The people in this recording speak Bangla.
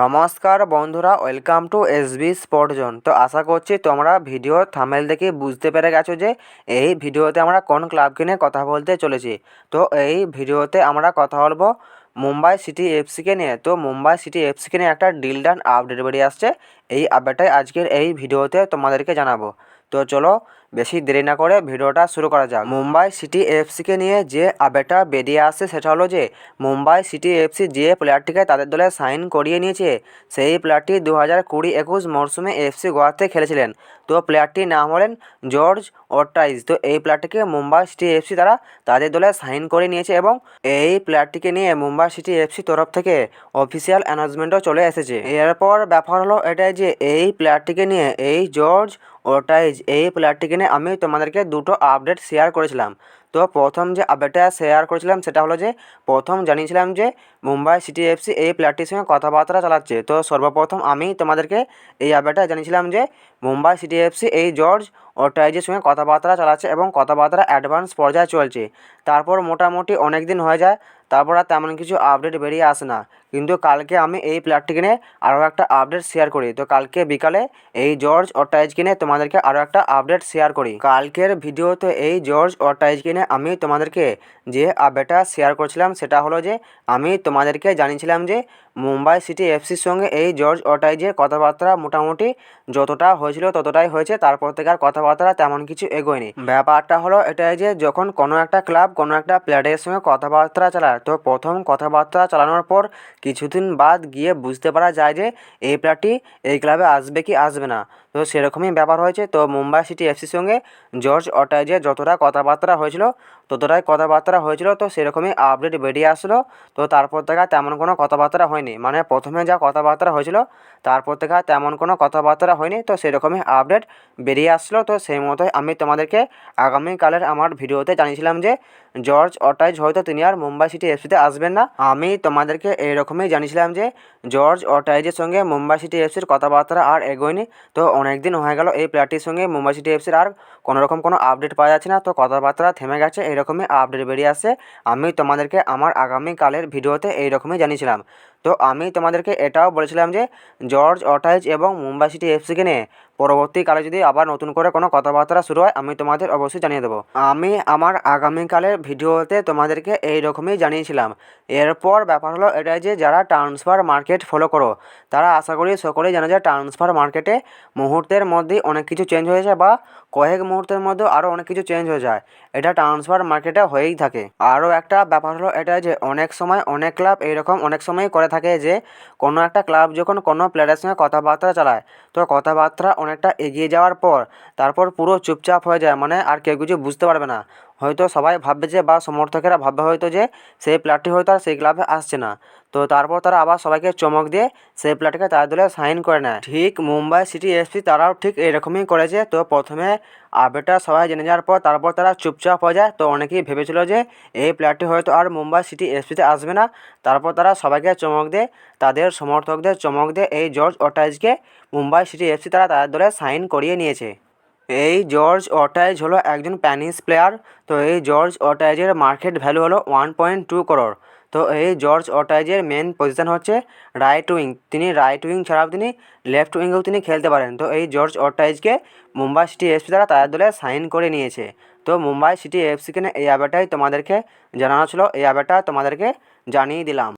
নমস্কার বন্ধুরা welcome to S B spot zone তো আশা করছি তোমরা ভিডিও থামেল দেখে বুঝতে পেরে গেছো যে এই ভিডিওতে আমরা কোন ক্লাবকে নিয়ে কথা বলতে চলেছি। তো এই ভিডিওতে আমরা কথা বলব মুম্বাই সিটি এফসিকে নিয়ে। তো মুম্বাই সিটি এফসিকে নিয়ে একটা ডিল ডান আপডেট বেরিয়ে আসছে। এই আপডেটটাই আজকের এই ভিডিওতে তোমাদেরকে জানাব। তো চলো বেশি দেরি না করে ভিডিওটা শুরু করা যাক। মুম্বাই সিটি এফসিকে নিয়ে যে আবেটা বেরিয়ে আসছে সেটা হলো যে, মুম্বাই সিটি এফসি যে প্লেয়ারটিকে তাদের দলে সাইন করিয়ে নিয়েছে, সেই প্লেয়ারটি দু হাজার কুড়ি একুশ মরশুমে এফসি গোয়াতে খেলেছিলেন। তো প্লেয়ারটির নাম হলেন জর্জ অর্টাইজ। তো এই প্লেয়ারটিকে মুম্বাই সিটি এফসি তারা তাদের দলে সাইন করে নিয়েছে এবং এই প্লেয়ারটিকে নিয়ে মুম্বাই সিটি এফসি তরফ থেকে অফিসিয়াল অ্যানাউন্সমেন্টও চলে এসেছে। এরপর ব্যাপার হলো এটাই যে, এই প্লেয়ারটিকে নিয়ে, এই জর্জ ওটাইজ এই প্লেয়ারটিকে আমি তোমাদেরকে দুটো আপডেট শেয়ার করেছিলাম। তো প্রথম যে আপডেটটা শেয়ার করেছিলাম, সেটা হলো যে, প্রথম জানিয়েছিলাম যে, মুম্বাই সিটি এফসি এই প্লেয়ারটির সঙ্গে কথাবার্তা চালাচ্ছে। তো সর্বপ্রথম আমি তোমাদেরকে এই আপডেটটা জানিয়েছিলাম যে, মুম্বাই সিটি এফসি এই জর্জ ওটাইজের সঙ্গে কথাবার্তা চালাচ্ছে এবং কথাবার্তা অ্যাডভান্স পর্যায়ে চলছে। তারপর মোটামুটি অনেক দিন হয়ে যায়, তারপর আর তেমন কিছু আপডেট বেরিয়ে আসে না। কিন্তু কালকে আমি এই প্লেয়ারটিকে কিনে আরও একটা আপডেট শেয়ার করি। তো কালকে বিকালে এই জর্জ অটাইজকে কিনে তোমাদেরকে আরও একটা আপডেট শেয়ার করি। কালকের ভিডিওতে এই জর্জ অটাইজকে কিনে আমি তোমাদেরকে যে আপডেটটা শেয়ার করেছিলাম, সেটা হলো যে আমি তোমাদেরকে জানিয়েছিলাম যে মুম্বাই সিটি এফসির সঙ্গে এই জর্জ অটাইজের কথাবার্তা মোটামুটি যতটা হয়েছিল ততটাই হয়েছে। তারপর থেকে আর কথাবার্তা তেমন কিছু এগোয়নি। ব্যাপারটা হলো এটাই যে যখন কোনো একটা ক্লাব কোনো একটা প্লেয়ারের সঙ্গে কথাবার্তা চালায়, তো প্রথম কথাবার্তা চালানোর পর কিছুদিন বাদ গিয়ে বুঝতে পারা যায় যে এই প্লেয়ারটি এই ক্লাবে আসবে কি আসবে না। তো সেরকমই ব্যাপার হয়েছে। তো মুম্বাই সিটি এফসির সঙ্গে জর্জ অটাইজের যতটা কথাবার্তা হয়েছিল, ততটাই কথাবার্তা হয়েছিল। তো সেরকমই আপডেট বেরিয়ে আসলো। তো তারপর থেকে তেমন কোনো কথাবার্তা হয়নি। মানে প্রথমে যা কথাবার্তা হয়েছিল, তারপর থেকে তেমন কোনো কথাবার্তা হয়নি। তো সেরকমই আপডেট বেরিয়ে আসলো। তো সেই মতোই আমি তোমাদেরকে আগামীকালের আমার ভিডিওতে জানিয়েছিলাম যে, জর্জ অটাইজ হয়তো তিনি আর মুম্বাই সিটি এফসিতে আসবেন না। আমি তোমাদেরকে এইরকমই জানিয়েছিলাম যে জর্জ অটাইজের সঙ্গে মুম্বাই সিটি এফসির কথাবার্তা আর এগোয়নি। তো অনেক দিন হয়ে গেল এই প্লেয়ারটির সঙ্গে মুম্বাই সিটি এফসির আর কোনো রকম কোনো আপডেট পাওয়া যাচ্ছে না। তো কথাবার্তা থেমে গেছে, এরকমই আপডেট বেরিয়ে আসছে। আমি তোমাদেরকে আমার আগামীকালের ভিডিওতে এইরকমই জানিয়েছিলাম। তো আমি তোমাদেরকে এটাও বলেছিলাম যে জর্জ অটাইজ এবং মুম্বাই সিটি এফসিকে নিয়ে পরবর্তীকালে যদি আবার নতুন করে কোনো কথাবার্তা শুরু হয়, আমি তোমাদের অবশ্যই জানিয়ে দেবো। আমি আমার আগামীকালের ভিডিওতে তোমাদেরকে এই রকমই জানিয়েছিলাম। এরপর ব্যাপার হলো এটাই যে যারা ট্রান্সফার মার্কেট ফলো করো, তারা আশা করি সকলেই জানো যে ট্রান্সফার মার্কেটে মুহূর্তের মধ্যেই অনেক কিছু চেঞ্জ হয়ে যায় বা কয়েক মুহূর্তের মধ্যেও আরও অনেক কিছু চেঞ্জ হয়ে যায়। এটা ট্রান্সফার মার্কেটে হয়েই থাকে। আরও একটা ব্যাপার হলো এটা যে অনেক সময় অনেক ক্লাব এইরকম অনেক সময় করে থাকে যে কোনো একটা ক্লাব যখন কোনো প্লেয়ারের সঙ্গে কথাবার্তা চালায়, তো কথাবার্তা অনেকটা এগিয়ে যাওয়ার পর তারপর পুরো চুপচাপ হয়ে যায়। মানে আর কেউ কিছু বুঝতে পারবে না। হয়তো সবাই ভাববে যে বা সমর্থকেরা ভাববে হয়তো যে সেই প্লেয়ারটি হয়তো আর সেই ক্লাবে আসছে না। তো তারপর তারা আবার সবাইকে চমক দিয়ে সেই প্লেয়ারটিকে তাদের দলে সাইন করে নেয়। ঠিক মুম্বাই সিটি এসপি তারাও ঠিক এরকমই করেছে। তো প্রথমে আপডেটটা সবাই জেনে যাওয়ার পর তারপর তারা চুপচাপ হয়ে যায়। তো অনেকেই ভেবেছিল যে এই প্লেয়ারটি হয়তো আর মুম্বাই সিটি এসপিতে আসবে না। তারপর তারা সবাইকে চমক দিয়ে তাদের সমর্থকদের চমক দিয়ে এই জর্জ অটাইজকে মুম্বাই সিটি এফসি তারা তাদের দলে সাইন করিয়ে নিয়েছে। এই জর্জ অটাইজ হলো একজন প্যানিস প্লেয়ার। তো এই জর্জ অটাইজের মার্কেট ভ্যালু হলো ওয়ান পয়েন্ট টু করোড় তো এই জর্জ অটাইজের মেন পজিশন হচ্ছে রাইট উইং তিনি রাইট উইং ছাড়াও তিনি লেফট উইংয়েও তিনি খেলতে পারেন। তো এই জর্জ অটাইজকে মুম্বাই সিটি এফসি তারা তাদের দলে সাইন করে নিয়েছে। তো মুম্বাই সিটি এফসিকে এই আপডেটটাই তোমাদেরকে জানানো ছিল। এই আপডেটটা তোমাদেরকে জানিয়ে দিলাম।